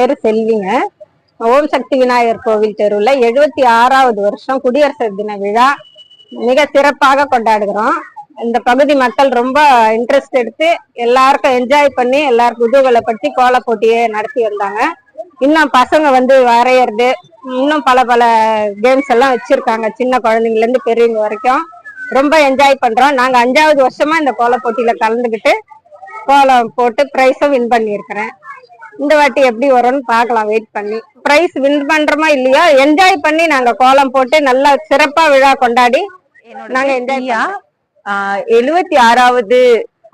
பேர் செல்விங்க. ஓம் சக்தி விநாயகர் கோவில் தெருவில் எழுபத்தி ஆறாவது வருஷம் குடியரசு தின விழா மிக சிறப்பாக கொண்டாடுகிறோம். இந்த பகுதி மக்கள் ரொம்ப இன்ட்ரெஸ்ட் எடுத்து எல்லாருக்கும் என்ஜாய் பண்ணி எல்லாரும் குதூகலப்படுத்தி கோல போட்டியை நடத்தி வந்தாங்க. இன்னும் பசங்க வந்து வரையறது இன்னும் பல பல கேம்ஸ் எல்லாம் வச்சிருக்காங்க. சின்ன குழந்தைங்கலேருந்து பெரியவங்க வரைக்கும். ரொம்ப என்ஜாய் பண்றோம். நாங்க அஞ்சாவது வருஷமா இந்த கோல போட்டியில கலந்துக்கிட்டு கோலம் போட்டு ப்ரைஸும் வின் பண்ணியிருக்கிறேன். இந்த வாட்டி எப்படி வரும்னு பார்க்கலாம் வெயிட் பண்ணி. ப்ரைஸ் வின் பண்றோமா இல்லையா? என்ஜாய் பண்ணி நாங்க கோலம் போட்டு நல்லா சிறப்பா விழா கொண்டாடி நாங்க enjoy எழுபத்தி ஆறாவது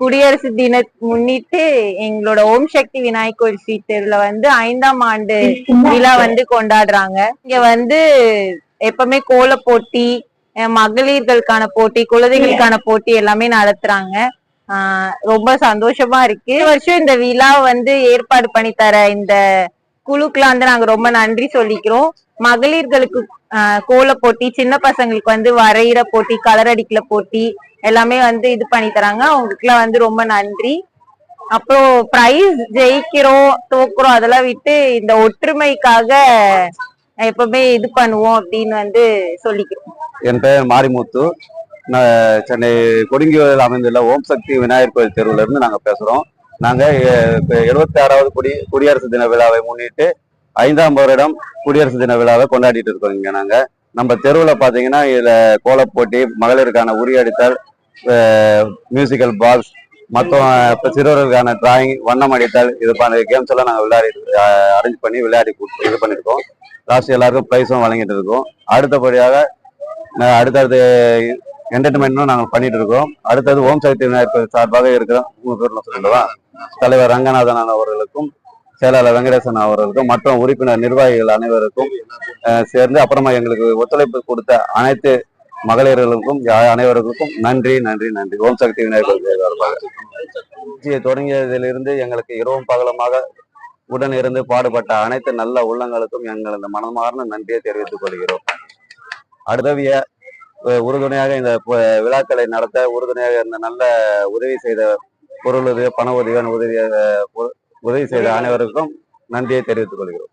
குடியரசு தின முன்னிட்டு எங்களோட ஓம் சக்தி விநாயகர் கோயில் ஸ்ட்ரீட் தெருல வந்து ஐந்தாம் ஆண்டு விழா வந்து கொண்டாடுறாங்க. இங்க வந்து எப்பவுமே கோல போட்டி மகளிர்களுக்கான போட்டி குழந்தைகளுக்கான போட்டி எல்லாமே நடத்துறாங்க. ரொம்ப சந்தோஷமா இருக்கு. வருஷம் இந்த விழா வந்து ஏற்பாடு பண்ணி தர இந்த குழுக்கெல்லாம் வந்து நாங்க ரொம்ப நன்றி சொல்லிக்கிறோம். மகளிர்களுக்கு ஆஹ் கோல போட்டி சின்ன பசங்களுக்கு வந்து வரைகிற போட்டி கலர் அடிக்கல போட்டி எல்லாமே வந்து இது பண்ணி தராங்க. அவங்களுக்குலாம் வந்து ரொம்ப நன்றி. அப்புறம் பிரைஸ் ஜெயிக்கிறோம் தோக்குறோம் அதெல்லாம் விட்டு இந்த ஒற்றுமைக்காக எப்பவுமே இது பண்ணுவோம் அப்படின்னு வந்து சொல்லிக்கிறோம். என் பெயர் மாரிமுத்து. சென்னை கொடுங்கியூரில் அமைந்துள்ள ஓம் சக்தி விநாயகர் கோயில் தெருவில் இருந்து நாங்கள் பேசுகிறோம் நாங்கள் எழுபத்தி ஆறாவது குடி குடியரசு தின விழாவை முன்னிட்டு ஐந்தாம் வருடம் குடியரசு தின விழாவை கொண்டாடிட்டு இருக்கோம் இங்கே நாங்கள் நம்ம தெருவில் பார்த்தீங்கன்னா இதில் கோலப்போட்டி மகளிருக்கான உரியடித்தல் மியூசிக்கல் பாக்ஸ் மற்றும் இப்போ சிறுவர்களுக்கான டிராயிங் வண்ணம் அடித்தல் இது பண்ண கேம்ஸ் எல்லாம் நாங்கள் விளையாடி அரேஞ்ச் பண்ணி விளையாடி கொடுத்து இது பண்ணியிருக்கோம் லாஸ்ட் எல்லாருக்கும் ப்ரைஸும் வழங்கிட்டு இருக்கோம். அடுத்தபடியாக அடுத்தடுத்து என்டர்டைன்மெண்ட்டும் நாங்கள் பண்ணிட்டு இருக்கோம் அடுத்தது ஓம் சக்தி விநாயகர் சார்பாக இருக்கிறோம் உங்க பேர்ல சொல்லவா தலைவர் ரங்கநாதன் அவர்களுக்கும் செயலாளர் வெங்கடேசன் அவர்களுக்கும் மற்றும் உறுப்பினர் நிர்வாகிகள் அனைவருக்கும் அஹ், சேர்ந்து அப்புறமா எங்களுக்கு ஒத்துழைப்பு கொடுத்த அனைத்து மகளிர்களுக்கும் யா- அனைவருக்கும் நன்றி நன்றி நன்றி. ஓம் சக்தி விநாயகர் சார்பாக. தொடங்கியதிலிருந்து எங்களுக்கு இரவும் பகலமாக உடன் இருந்து பாடுபட்ட அனைத்து நல்ல உள்ளங்களுக்கும் எங்களது மனமார்ந்த நன்றியை தெரிவித்துக் கொள்கிறோம். அடுத்தவிய உறுதுணையாக இந்த விழாக்களை நடத்த உறுதுணையாக இந்த நல்ல உதவி செய்த பொருள் உதவி பண உதவியான உதவி உதவி செய்த அனைவருக்கும் நன்றியை தெரிவித்துக் கொள்கிறோம்.